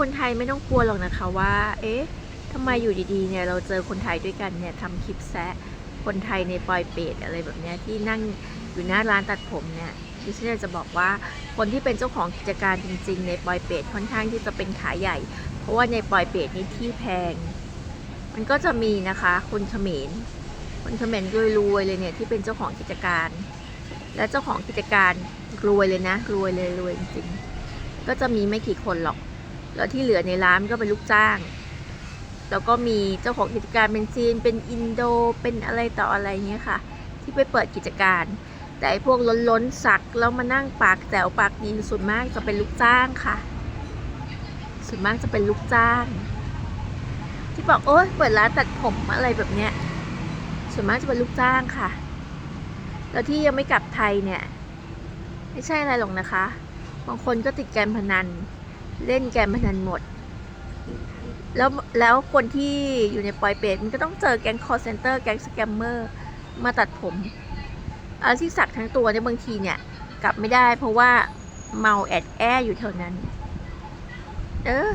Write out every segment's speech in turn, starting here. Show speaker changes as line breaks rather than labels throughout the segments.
คนไทยไม่ต้องกลัวหรอกนะคะว่า เอ๊ะทำไมอยู่ดีๆเนี่ยเราเจอคนไทยด้วยกันเนี่ยทำคลิปแซะคนไทยในปอยเปรตอะไรแบบเนี้ยที่นั่งอยู่หน้าร้านตัดผมเนี่ยดิฉันอยากจะบอกว่าคนที่เป็นเจ้าของกิจการจริง ๆ ในปอยเปรตค่อนข้างที่จะเป็นขาใหญ่ เพราะว่าในปอยเปรตนี่ที่แพง มันก็จะมีนะคะคนเขมรคนเขมรรวยๆเลยเนี่ยที่เป็นเจ้าของกิจการ และเจ้าของกิจการรวยเลยนะรวยเลยรวยจริงๆก็จะมีไม่กี่คนหรอก แล้วที่เหลือในร้านก็เป็นลูกจ้าง แล้วก็มีเจ้าของกิจการเป็นจีน เป็นอินโด เป็นอะไรต่ออะไรเงี้ยค่ะ ที่ไปเปิดกิจการ แต่ไอ้พวกล้นล้นสักแล้วมานั่งปากแต๋วปากดีส่วนมากจะเป็นลูกจ้างค่ะ ส่วนมากจะเป็นลูกจ้าง ที่บอกโอ๊ยเปิดร้านตัดผมอะไรแบบเนี้ย ส่วนมากจะเป็นลูกจ้างค่ะ แล้วที่ยังไม่กลับไทยเนี่ย ไม่ใช่อะไรหรอกนะคะ บางคนก็ติดการพนัน เล่นแการพนันหมด แล้วแล้วคนที่อยู่ในปอยเปรตมันก็ต้องเจอแก๊งคอร์เซนเตอร์แก๊งสแกมเมอร์มาตัดผมเอาที่สักทั้งตัวเนี่ยบางทีเนี่ย กลับไม่ได้เพราะว่าเมาแอดแออยู่แถวนั้น เออ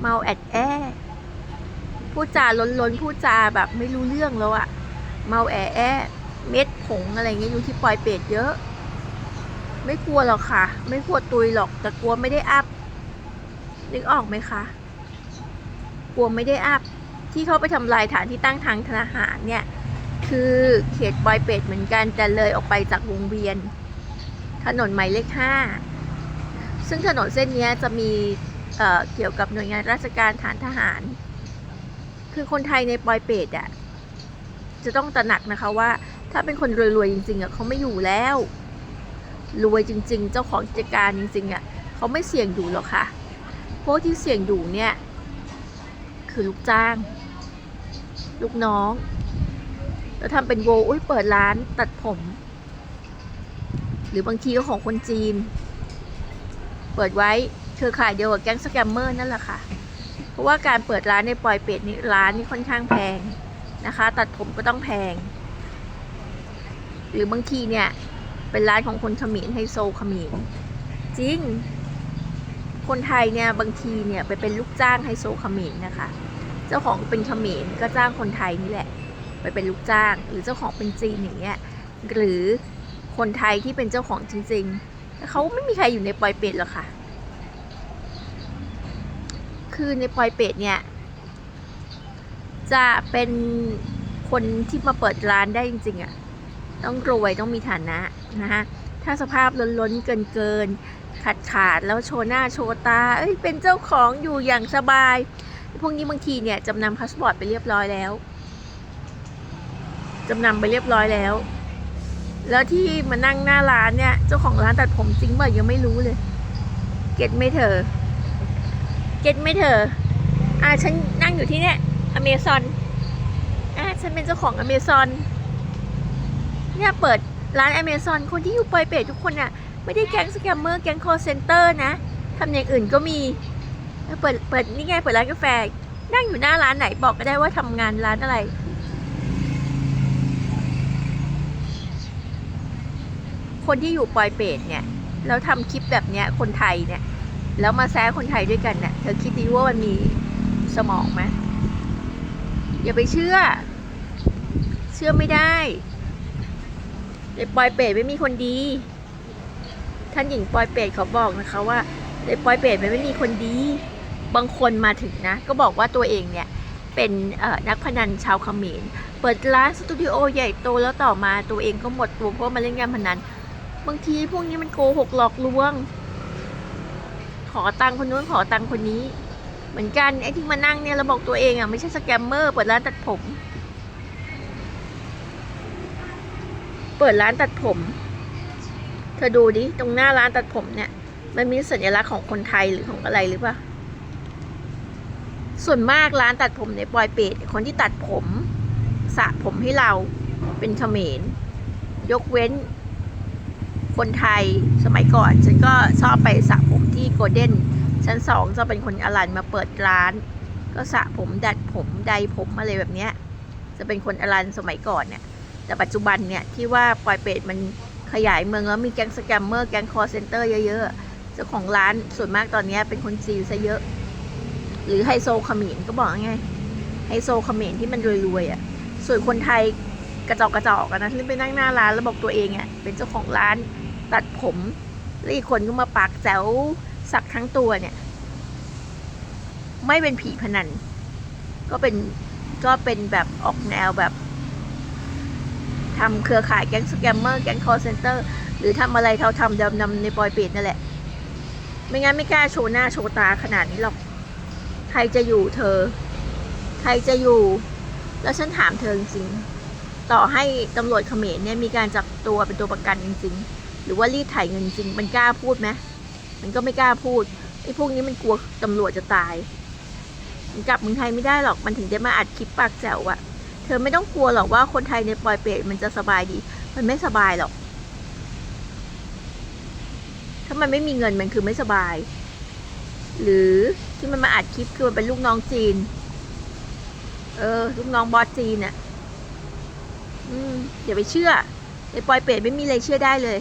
เมาแอดแอพูดจาล้นล้นพูดจาแบบไม่รู้เรื่องแล้วอะเมาแอแอเม็ดผงอะไรเงี้ยอยู่ที่ปอยเปรตเยอะ ไม่กลัวหรอกค่ะ ไม่กลัวตุยหรอกแต่กลัวไม่ได้อัพ นึกออกไหมคะกลัวไม่ได้อัพที่เขาไปทำลายฐานที่ตั้งทางทหารเนี่ย คือเขตปอยเป็ดเหมือนกันแต่เลยออกไปจากวงเวียน ถนนหมายเลขห้าซึ่งถนนเส้นนี้จะมีเเกี่ยวกับหน่วยงานราชการฐานทหาร คือคนไทยในปอยเป็ดอะจะต้องตระหนักนะคะว่า ถ้าเป็นคนรวยๆจริงๆอะเขาไม่อยู่แล้ว รวยจริง ๆ เจ้าของกิจการจริงๆอะเขาไม่เสี่ยงอยู่หรอกค่ะ พวกที่เสี่ยงอยู่เนี่ย คือลูกจ้าง ลูกน้อง แล้วทำเป็นโวอุ้ยเปิดร้านตัดผม หรือบางทีก็ของคนจีน เปิดไว้เครือข่ายเดียวกับแก๊งสแกมเมอร์นั่นแหละค่ะ เพราะว่าการเปิดร้านในปอยเป็ดนี่ร้านนี่ค่อนข้างแพงนะคะ ตัดผมก็ต้องแพง หรือบางทีเนี่ย เป็นร้านของคนขมรไฮโซขมรจริง คนไทยเนี่ยบางทีเนี่ยไปเป็นลูกจ้างไฮโซเขมรนะคะ เจ้าของเป็นเขมรก็จ้างคนไทยนี่แหละ ไปเป็นลูกจ้าง หรือเจ้าของเป็นจีนอย่างเงี้ยหรือคนไทยที่เป็นเจ้าของจริงๆแต่เขาไม่มีใครอยู่ในปอยเป็ดหรอกค่ะ คือในปอยเป็ดเนี่ยจะเป็นคนที่มาเปิดร้านได้จริงๆอะ่ะ ต้องรวยต้องมีฐานะนะคะ ถ้าสภาพล้นๆเกินเกินๆขาดขาดแล้วโชว์หน้าโชว์ตาเอ้ยเป็นเจ้าของอยู่อย่างสบาย พวกนี้บางทีเนี่ยจำนำพาสปอร์ตไปเรียบร้อยแล้วจำนำไปเรียบร้อยแล้ว แล้วที่มานั่งหน้าร้านเนี่ย เจ้าของร้านตัดผมจริงเปล่ายังไม่รู้เลย เก็ตไม่เธอ เก็ตไม่เธอ อ่าฉันนั่งอยู่ที่เนี่ยอเมซอนอ่าฉันเป็นเจ้าของอเมซอนเนี่ยเปิด ร้านอเมซอนคนที่อยู่ปอยเปตทุกคนน่ะ ไม่ได้แก๊งสแกมเมอร์แก๊งคอร์เซนเตอร์นะทำอย่างอื่นก็มี เปิดเปิดนี่ไงเปิดร้านกาแฟ นั่งอยู่หน้าร้านไหนบอกก็ได้ว่าทำงานร้านอะไรคนที่อยู่ปอยเปรตเนี่ยแล้วทำคลิปแบบเนี้ยคนไทยเนี่ย แล้วมาแซะคนไทยด้วยกันเนี่ยเธอคิดดีว่ามันมีสมองไหมอย่าไปเชื่อ เชื่อไม่ได้ ในปอยเปรตไม่มีคนดี ท่านหญิงปอยเปรตเขาบอกนะคะว่าในปอยเปรตมันไม่มีคนดี บางคนมาถึงนะ ก็บอกว่าตัวเองเนี่ยเป็นนักพนันชาวเขมร เปิดร้านสตูดิโอใหญ่โตแล้วต่อมาตัวเองก็หมดตัวเพราะมาเล่นการพนัน บางทีพวกนี้มันโกหกหลอกลวง ขอตังค์คนนู้นขอตังค์คนนี้ เหมือนกันไอ้ที่มานั่งเนี่ยเราบอกตัวเองอะไม่ใช่สแกมเมอร์เปิดร้านตัดผม เปิดร้านตัดผม เธอดูดิ ตรงหน้าร้านตัดผมเนี่ย มันมีสัญลักษณ์ของคนไทยหรือของอะไรหรือเปล่า ส่วนมากร้านตัดผมในปอยเปรตคนที่ตัดผมสระผมให้เราเป็นเขมร ยกเว้น คนไทยสมัยก่อน ฉันก็ชอบไปสระผมที่โกลเด้นชั้นสองจะเป็นคนอลันมาเปิดร้าน ก็สระผมดัดผมใดผมอะไรแบบเนี้ย จะเป็นคนอลันสมัยก่อนเนี่ย แต่ปัจจุบันเนี่ยที่ว่าปอยเปรตมันขยายเมืองแล้วมีแก๊งสแกมเมอร์แก๊งคอร์เซนเตอร์เยอะๆเจ้าของร้านส่วนมากตอนนี้เป็นคนจีนซะเยอะ หรือไฮโซเขมิ้นก็บอกไงไฮโซเขมิ้นที่มันรวยๆอะส่วนคนไทยกระจอกกระจอกกันนะที่ไปนั่งหน้าร้านแล้วบอกตัวเองอะเป็นเจ้าของร้านตัดผมแล้วอีกคนก็มาปากแจ๋วสักทั้งตัวเนี่ย ไม่เป็นผีพนันก็เป็นก็เป็นแบบออกแนวแบบ ทำเครือข่ายแก๊งสแกมเมอร์แก๊งคอร์เซนเตอร์หรือทำอะไรเขาทำดำนำในปอยเปรตนั่นแหละ ไม่งั้นไม่กล้าโชว์หน้าโชว์ตาขนาดนี้หรอก ใครจะอยู่เธอ ใครจะอยู่ แล้วฉันถามเธอจริงต่อให้ตำรวจเขมรเนี่ยมีการจับตัวเป็นตัวประกันจริง ๆ หรือว่ารีดไถ่เงินจริง มันกล้าพูดไหมมันก็ไม่กล้าพูดไอ้พวกนี้มันกลัวตำรวจจะตาย มันกลับเมืองไทยไม่ได้หรอกมันถึงจะมาอัดคลิปปากแจ๋วอะ เธอไม่ต้องกลัวหรอกว่าคนไทยในปอยเปรตมันจะสบายดี มันไม่สบายหรอก ถ้ามันไม่มีเงินมันคือไม่สบาย หรือที่มันมาอัดคลิปคือมันเป็นลูกน้องจีน เออ ลูกน้องบอสจีนน่ะ อืมอย่าไปเชื่อในปอยเปรตไม่มีอะไรเชื่อได้เลย